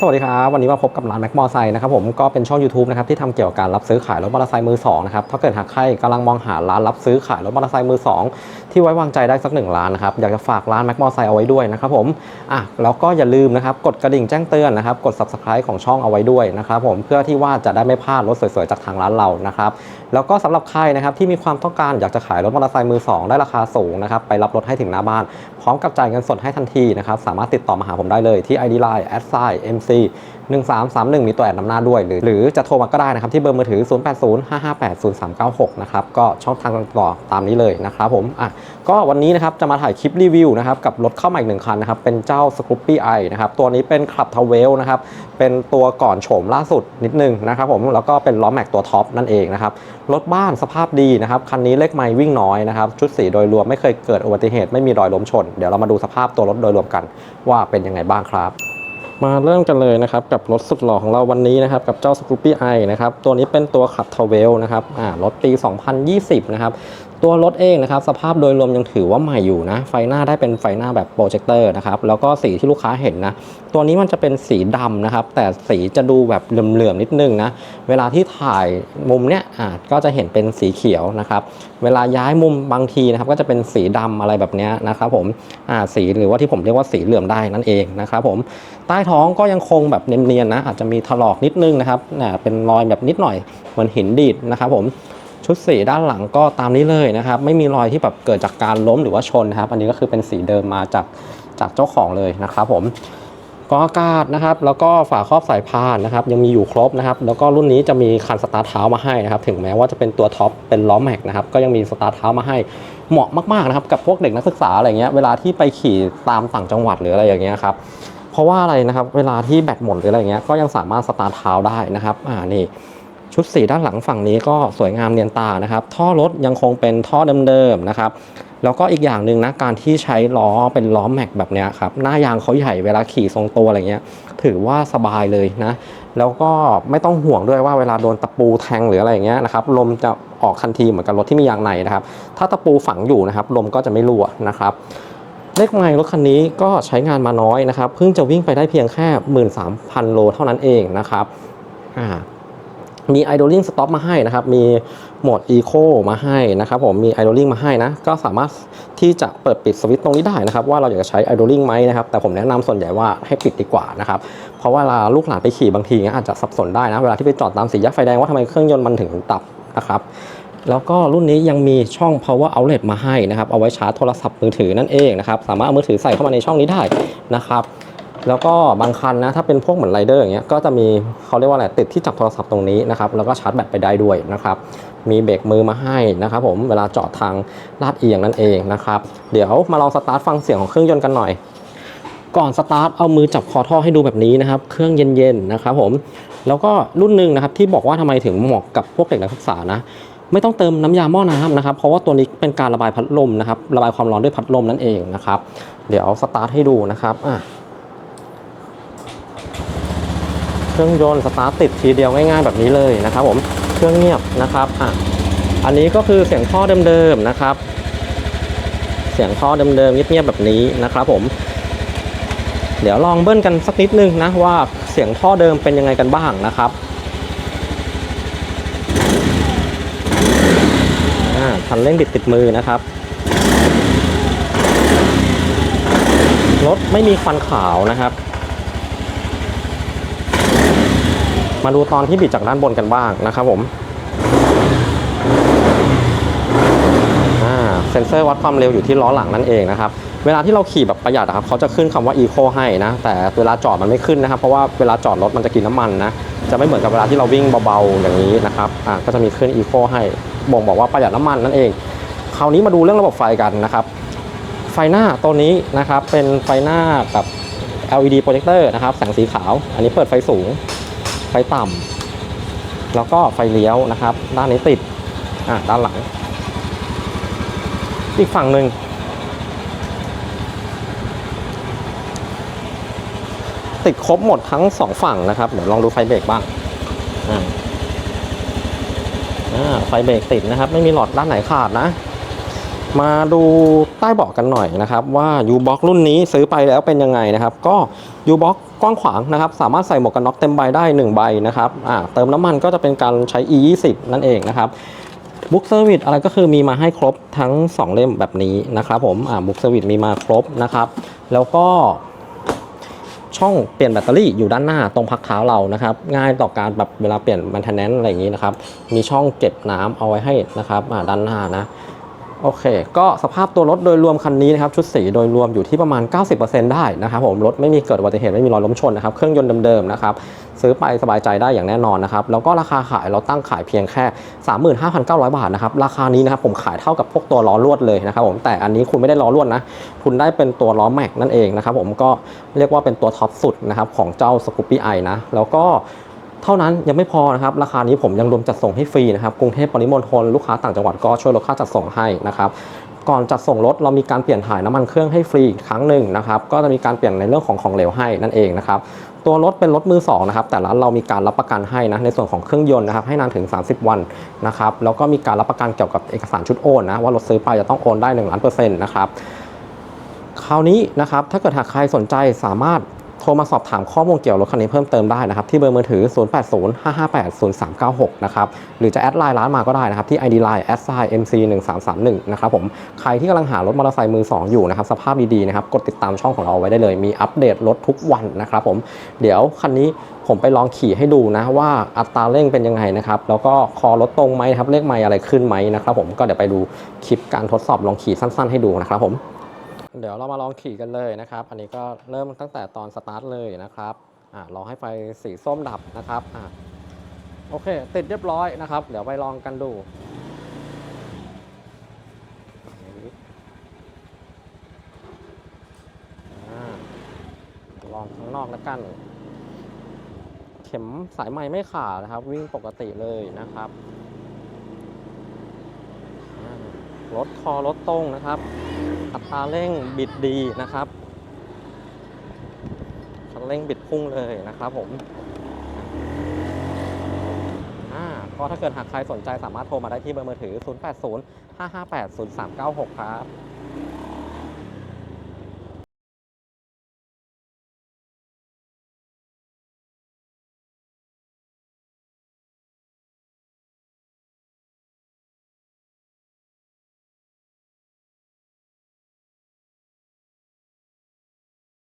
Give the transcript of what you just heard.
สวัสดีครับวันนี้มาพบกับร้านแม็กมอไซค์นะครับผมก็เป็นช่อง YouTube นะครับที่ทำเกี่ยวกับการรับซื้อขายรถมอเตอร์ไซค์มือสองนะครับถ้าเกิดหากใครกำลังมองหาร้านรับซื้อขายรถมอเตอร์ไซค์มือสองที่ไว้วางใจได้สักหนึ่งร้านนะครับอยากจะฝากร้านแม็กมอไซค์เอาไว้ด้วยนะครับผมอะแล้วก็อย่าลืมนะครับกดกระดิ่งแจ้งเตือนนะครับกด subscribe ของช่องเอาไว้ด้วยนะครับผมเพื่อที่ว่าจะได้ไม่พลาดรถสวยๆจากทางร้านเรานะครับแล้วก็สำหรับใครนะครับที่มีความต้องการอยากจะขายรถมอเตอร์ไซค์มือสองได้ราคาสูงนะครับไปรับรถให้ถึงหน้าบ้าน พร้อมกับจ่ายเงินสดให้ทันทีนะครับสามารถติดต่อมาหาผมได้เลยที่ ID Line @mc 1331 มีตัวแอดนำหน้าด้วย หรือหรือจะโทรมาก็ได้นะครับ ที่เบอร์มือถือ 0805580396 นะครับ ก็ช่องทางติดต่อตามนี้เลยนะครับผมอะก็วันนี้นะครับจะมาถ่ายคลิปรีวิวนะครับกับรถเข้ามาอีกหนึ่งคันนะครับ เป็นเจ้า Scoopy i นะครับ ตัวนี้เป็น Club t r a v e l นะครับ เป็นตัวก่อนโฉมล่าสุดนิดนึงนะครับผมแล้วก็เป็นล้อแม็กตัวท็อปนั่นเองนะครับรถบ้านสภาพดีนะครับคันนี้เลขไมล์วิ่งน้อยนะครับชุดสีโดยรวมไม่เคยเกิดอุบัติเหตุไม่มีรอยล้มชน เดี๋ยวเรามาดูสภาพตัวรถโดยรวมกัน ว่าเป็นยังไงบ้างครับ มาเริ่มกันเลยนะครับกับรถสุดหล่อของเราวันนี้นะครับกับเจ้า Scoopy i นะครับตัวนี้เป็นตัวขับทเวลนะครับอ่ารถปี 2020 นะครับ ตัวรถเองนะครับสภาพโดยรวมยังถือว่าใหม่อยู่นะ ไฟหน้าได้เป็นไฟหน้าแบบโปรเจคเตอร์นะครับแล้วก็สีที่ลูกค้าเห็นนะ ตัวนี้มันจะเป็นสีดำนะครับ แต่สีจะดูแบบเหลื่อมๆนิดนึงนะเวลาที่ถ่ายมุมเนี้ยอ่าก็จะเห็นเป็นสีเขียวนะครับ เวลาย้ายมุมบางทีนะครับ ก็จะเป็นสีดำอะไรแบบเนี้ยนะครับผมอ่าสีหรือว่าที่ผมเรียกว่าสีเหลื่อมได้นั่นเองนะครับผมใต้ท้องก็ยังคงแบบเนียนๆนะอาจจะมีถลอกนิดนึงนะครับน่ะเป็นรอยแบบนิดหน่อยเหมือนหินดีดนะครับผม ชุดสีด้านหลังก็ตามนี้เลยนะครับ ไม่มีรอยที่แบบเกิดจากการล้มหรือว่าชนนะครับ อันนี้ก็คือเป็นสีเดิมมาจากจากเจ้าของเลยนะครับผมกองอากาศนะครับแล้วก็ฝาครอบสายพานนะครับยังมีอยู่ครบนะครับแล้วก็รุ่นนี้จะมีคันสตาร์ทเท้ามาให้นะครับถึงแม้ว่าจะเป็นตัวท็อปเป็นล้อแม็กนะครับก็ยังมีสตาร์ทเท้ามาให้เหมาะมากๆนะครับกับพวกเด็กนักศึกษาอะไรเงี้ยเวลาที่ไปขี่ตามต่างจังหวัดหรืออะไรอย่างเงี้ยครับเพราะว่าอะไรนะครับเวลาที่แบตหมดหรืออะไรเงี้ยก็ยังสามารถสตาร์ทเท้าได้นะครับอ่านี่ ชุดสีด้านหลังฝั่งนี้ก็สวยงามเนียนตานะครับ ท่อรถยังคงเป็นท่อเดิมๆนะครับ แล้วก็อีกอย่างหนึ่งนะการที่ใช้ล้อเป็นล้อแม็กแบบนี้ครับ หน้ายางเขาใหญ่เวลาขี่ทรงตัวอะไรเงี้ย ถือว่าสบายเลยนะ แล้วก็ไม่ต้องห่วงด้วยว่าเวลาโดนตะปูแทงหรืออะไรเงี้ยนะครับ ลมจะออกทันทีเหมือนกับรถที่มียางในนะครับ ถ้าตะปูฝังอยู่นะครับ ลมก็จะไม่รั่วนะครับเลขไมล์รถคันนี้ก็ใช้งานมาน้อยนะครับ เพิ่งจะวิ่งไปได้เพียงแค่ 13,000 โลเท่านั้นเองนะครับ อ่า มี idling stop มาให้นะครับ มีโหมด eco มาให้นะครับผม มี idling มาให้นะ ก็สามารถที่จะเปิดปิดสวิตช์ตรงนี้ได้นะครับ ว่าเราอยากจะใช้ idling ไหมนะครับ แต่ผมแนะนำส่วนใหญ่ว่าให้ปิดดีกว่านะครับ เพราะว่าเวลาลูกหลานไปขี่บางทีอาจจะสับสนได้นะ เวลาที่ไปจอดตามสี่แยกไฟแดงว่าทำไมเครื่องยนต์มันถึงดับนะครับ แล้วก็รุ่นนี้ยังมีช่อง power outlet มาให้นะครับ เอาไว้ชาร์จโทรศัพท์มือถือนั่นเองนะครับ สามารถเอามือถือใส่เข้ามาในช่องนี้ได้นะครับ แล้วก็บางคันนะถ้าเป็นพวกเหมือนไรเดอร์อย่างเงี้ยก็จะมีเขาเรียกว่าอะไรติดที่จับโทรศัพท์ตรงนี้นะครับแล้วก็ชาร์จแบตไปได้ด้วยนะครับมีเบรกมือมาให้นะครับผมเวลาจอดทางลาดเอียงนั่นเองนะครับเดี๋ยวมาลองสตาร์ทฟังเสียงของเครื่องยนต์กันหน่อย ก่อนสตาร์ทเอามือจับคอท่อให้ดูแบบนี้นะครับเครื่องเย็นๆนะครับผมแล้วก็รุ่นหนึ่งนะครับที่บอกว่าทำไมถึงเหมาะกับพวกเด็กนักศึกษานะไม่ต้องเติมน้ำยาหม้อน้ำนะครับ เพราะว่าตัวนี้เป็นการระบายพัดลมนะครับ ระบายความร้อนด้วยพัดลมนั่นเองนะครับ เดี๋ยวสตาร์ทให้ดูนะครับอะ เครื่องยนต์สตาร์ทติดทีเดียวง่ายๆแบบนี้เลยนะครับผมเครื่องเงียบนะครับอะอันนี้ก็คือเสียงท่อเดิมๆนะครับ เสียงท่อเดิมๆเงียบๆแบบนี้นะครับผม เดี๋ยวลองเบิ้ลกันสักนิดนึงนะว่าเสียงท่อเดิมเป็นยังไงกันบ้างนะครับอ่าคันเร่งบิดติดมือนะครับรถไม่มีควันขาวนะครับ มาดูตอนที่บิดจากด้านบนกันบ้างนะครับผมอ่าเซ็นเซอร์วัดความเร็วอยู่ที่ล้อหลังนั่นเองนะครับ เวลาที่เราขี่แบบประหยัดครับเขาจะขึ้นคำว่า eco ให้นะ แต่เวลาจอดมันไม่ขึ้นนะครับ เพราะว่าเวลาจอดรถมันจะกินน้ำมันนะ จะไม่เหมือนกับเวลาที่เราวิ่งเบาๆอย่างนี้นะครับ อ่าก็จะมีขึ้น eco ให้ บ่งบอกว่าประหยัดน้ำมันนั่นเอง คราวนี้มาดูเรื่องระบบไฟกันนะครับ ไฟหน้าตัวนี้นะครับเป็นไฟหน้ากับ LED โปรเจคเตอร์นะครับ แสงสีขาว อันนี้เปิดไฟสูง ฟต่ำแล้วก็ไฟเลี้ยวนะครับ ด้านนี้ติดอ่าด้านหลัง อีกฝั่งหนึ่งติดครบหมดทั้งสองฝั่งนะครับเดี๋ยวลองดูไฟเบรกบ้างอ่าไฟเบรกติดนะครับ ไม่มีหลอดด้านไหนขาดนะ มาดูใต้เบาะกันหน่อยนะครับ ว่า U-Box รุ่นนี้ซื้อไปแล้วเป็นยังไงนะครับ ก็ U-Box กว้างขวางนะครับ สามารถใส่หมวกกันน็อกเต็มใบได้ 1 ใบนะครับอ่าเติมน้ำมันก็จะเป็นการใช้ E20 นั่นเองนะครับบุ๊กเซอร์วิสอะไรก็คือมีมาให้ครบทั้ง 2 เล่มแบบนี้นะครับผมอ่าบุ๊กเซอร์วิสมีมาครบนะครับ แล้วก็ช่องเปลี่ยนแบตเตอรี่อยู่ด้านหน้าตรงพักเท้าเรานะครับ ง่ายต่อการแบบเวลาเปลี่ยน maintenance อะไรอย่างนี้นะครับ มีช่องเก็บน้ำเอาไว้ให้นะครับด้านหน้านะ โอเค ก็สภาพตัวรถโดยรวมคันนี้นะครับชุดสีโดยรวมอยู่ที่ประมาณ 90%ได้นะครับผมรถไม่มีเกิดอุบัติเหตุไม่มีรอยล้มชนนะครับเครื่องยนต์เดิมๆนะครับซื้อไปสบายใจได้อย่างแน่นอนนะครับแล้วก็ราคาขายเราตั้งขายเพียงแค่ 35,900 บาทนะครับราคานี้นะครับผมขายเท่ากับพวกตัวล้อลวดเลยนะครับผมแต่อันนี้คุณไม่ได้ล้อลวดนะคุณได้เป็นตัวล้อแม็กนั่นเองนะครับผมก็เรียกว่าเป็นตัวท็อปสุดนะครับของเจ้า Scoopy i นะแล้วก็ เท่านั้นยังไม่พอนะครับราคานี้ผมยังรวมจัดส่งให้ฟรีนะครับกรุงเทพปริมณฑลลูกค้าต่างจังหวัดก็ช่วยลดค่าจัดส่งให้นะครับก่อนจัดส่งรถเรามีการเปลี่ยนถ่ายน้ำมันเครื่องให้ฟรีอีกครั้งหนึ่งนะครับก็จะมีการเปลี่ยนในเรื่องของของเหลวให้นั่นเองนะครับตัวรถเป็นรถมือสองนะครับแต่ร้านเรามีการรับประกันให้นะในส่วนของเครื่องยนต์นะครับให้นานถึง 30 วันนะครับแล้วก็มีการรับประกันเกี่ยวกับเอกสารชุดโอนนะว่ารถซื้อไปจะต้องโอนได้1ล้านเปอร์เซ็นต์นะครับคราวนี้นะครับถ้าเกิดหากใครสนใจสามารถ ทรมาสอบถามข้อมูลเกี่ยวกับรถคันนี้เพิ่มเติมได้นะครับที่เบอร์มือถือ 0805580396 นะครับหรือจะแอดไลน์ร้านมาก็ได้นะครับที่ ID Line s i mc 1 3 3 1นะครับผมใครที่กำลังหารถมอเตอร์ไซค์มือ 2 อยู่นะครับสภาพดีๆนะครับกดติดตามช่องของเราไว้ได้เลย มีอัปเดตรถทุกวันนะครับผมเดี๋ยวคันนี้ผมไปลองขี่ให้ดูนะว่าอัตราเร่งเป็นยังไงนะครับแล้วก็คอรถตรงไหมครับเลขไมล์อะไรขึ้นไหมนะครับผมก็เดี๋ยวไปดูคลิปการทดสอบลองขี่สั้น ๆ ให้ดูนะครับผม เดี๋ยวเรามาลองขี่กันเลยนะครับ อันนี้ก็เริ่มตั้งแต่ตอนสตาร์ทเลยนะครับอ่ารอให้ไฟสีส้มดับนะครับอ่าโอเค ติดเรียบร้อยนะครับ เดี๋ยวไปลองกันดูลองข้างนอกแล้วกัน เข็มสายไม้ไม่ขาดนะครับ วิ่งปกติเลยนะครับรถคอรถตรงนะครับ อัตราเร่งบิดดีนะครับคันเร่งบิดพุ่งเลยนะครับผมก็ถ้าเกิดหากใครสนใจสามารถโทรมาได้ที่เบอร์มือถือ 0805580396 ครับ